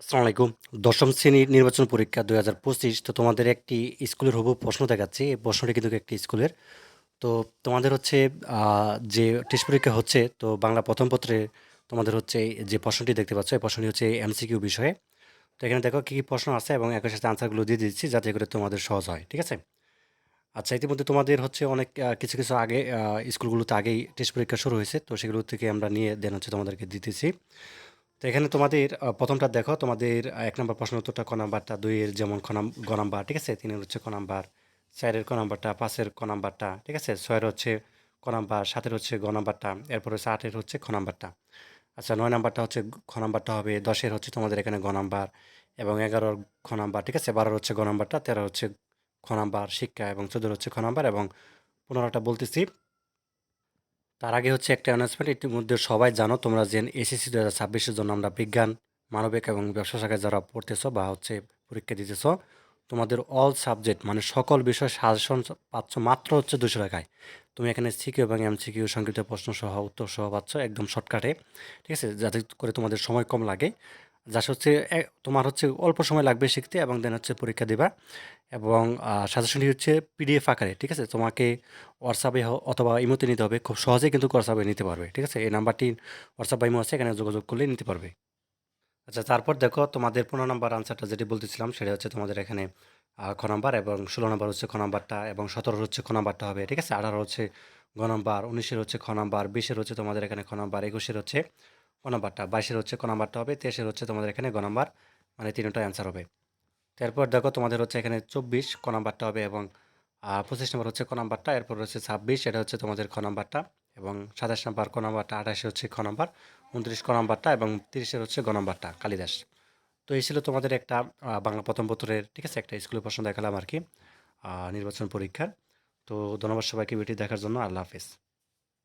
আসসালামু আলাইকুম। দশম শ্রেণির নির্বাচন পরীক্ষা ২০২৫ তো তোমাদের একটি স্কুলের হুবহু প্রশ্ন দেখাচ্ছি। এই প্রশ্নটি কিন্তু একটি স্কুলের। তো তোমাদের হচ্ছে যে টেস্ট পরীক্ষা হচ্ছে তো বাংলা প্রথম পত্রে তোমাদের হচ্ছে যে প্রশ্নটি দেখতে পাচ্ছ এই প্রশ্নটি হচ্ছে এমসিকিউ বিষয়ে। তো এখানে দেখো কী, কী প্রশ্ন আছে এবং একই সাথে আনসারগুলো দিয়ে দিচ্ছি যাতে করে তোমাদের সহজ হয়। ঠিক আছে? আচ্ছা ইতিমধ্যে তোমাদের হচ্ছে অনেক কিছু, কিছু আগে স্কুলগুলোতে আগেই টেস্ট পরীক্ষা শুরু হয়েছে। তো সেগুলো থেকে আমরা নিয়ে দেন হচ্ছে তোমাদেরকে দিতেছি। তো এখানে তোমাদের প্রথমটা দেখো তোমাদের এক নম্বর প্রশ্ন উত্তরটা ক নাম্বারটা, দুইয়ের যেমন খ নাম গ নাম্বার, ঠিক আছে? তিনের হচ্ছে ক নাম্বার, ৪ এর ক নাম্বারটা, ৫ এর ক নাম্বারটা, ঠিক আছে? ছয়ের হচ্ছে ক নাম্বার, ৭ এর হচ্ছে গ নাম্বারটা, এরপর হচ্ছে আটের হচ্ছে খ নাম্বারটা। আচ্ছা নয় নাম্বারটা হচ্ছে খ নাম্বারটা হবে, দশের হচ্ছে তোমাদের এখানে গ নাম্বার এবং ১১ র খ নাম্বার, ঠিক আছে? বারোর হচ্ছে গ নাম্বারটা, ১৩ হচ্ছে খ নাম্বার শিক্ষা এবং ১৪ হচ্ছে খ নাম্বার এবং ১৫ টা বলতেছি। তার আগে হচ্ছে একটা অ্যানাউন্সমেন্ট ইতিমধ্যে সবাই জানো তোমরা যে এসএসসি দু হাজার ছাব্বিশের জন্য আমরা বিজ্ঞান, মানবিক এবং ব্যবসা শাখায় যারা পড়তেছ বা হচ্ছে পরীক্ষা দিতেছ তোমাদের অল সাবজেক্ট মানে সকল বিষয় সাজেশন পাচ্ছ মাত্র হচ্ছে দুশো টাকায়। তুমি এখানে সিকিউ এবং এম সিকিউ সংক্ষিপ্ত প্রশ্ন সহ উত্তর সহ পাচ্ছ একদম শর্টকাটে। ঠিক আছে? যাতে করে তোমাদের সময় কম লাগে। জাস্ট হচ্ছে তোমার হচ্ছে অল্প সময় লাগবে শিখতে এবং দেন হচ্ছে পরীক্ষা দিবা এবং সাজেশনটি হচ্ছে পিডিএফ আকারে। ঠিক আছে? তোমাকে হোয়াটসঅ্যাপে অথবা ইমোতে নিতে হবে। খুব সহজেই কিন্তু হোয়াটসঅ্যাপে নিতে পারবে। ঠিক আছে? এই নাম্বারটি হোয়াটসঅ্যাপ বা ইমো আছে এখানে যোগাযোগ করলে নিতে পারবে। আচ্ছা তারপর দেখো তোমাদের ১৫ নাম্বার আনসারটা যেটি বলতেছিলাম সেটা হচ্ছে তোমাদের এখানে খ নাম্বার এবং ষোলো নম্বর হচ্ছে খ নাম্বারটা এবং ১৭ হচ্ছে খ নাম্বারটা হবে। ঠিক আছে? ১৮ হচ্ছে গ নাম্বার, উনিশের হচ্ছে খ নাম্বার, ২০ এর হচ্ছে তোমাদের এখানে খ নাম্বার, ২১ এর হচ্ছে ক নাম্বারটা, বাইশের হচ্ছে ক নাম্বারটা হবে, ২৩ এর হচ্ছে তোমাদের এখানে গ নাম্বার। মানে ৩ টাই অ্যান্সার হবে। তারপর দেখো তোমাদের হচ্ছে এখানে ২৪ ক নাম্বারটা হবে এবং ২৫ নাম্বার হচ্ছে ক নাম্বারটা, এরপর হচ্ছে ২৬ এটা হচ্ছে তোমাদের খ নাম্বারটা এবং ২৭ নাম্বার ক নাম্বারটা, ২৮ হচ্ছে খ নাম্বার, ২৯ ক নাম্বারটা এবং তিরিশের হচ্ছে গ নাম্বারটা কালিদাস। তো এই ছিল তোমাদের একটা বাংলা প্রথম পত্রের ঠিক আছে? একটা স্কুলের প্রশ্ন দেখালাম আর কি নির্বাচন পরীক্ষার। তো ধন্যবাদ সবাইকে ভিডিওটি দেখার জন্য। আল্লাহ হাফেজ।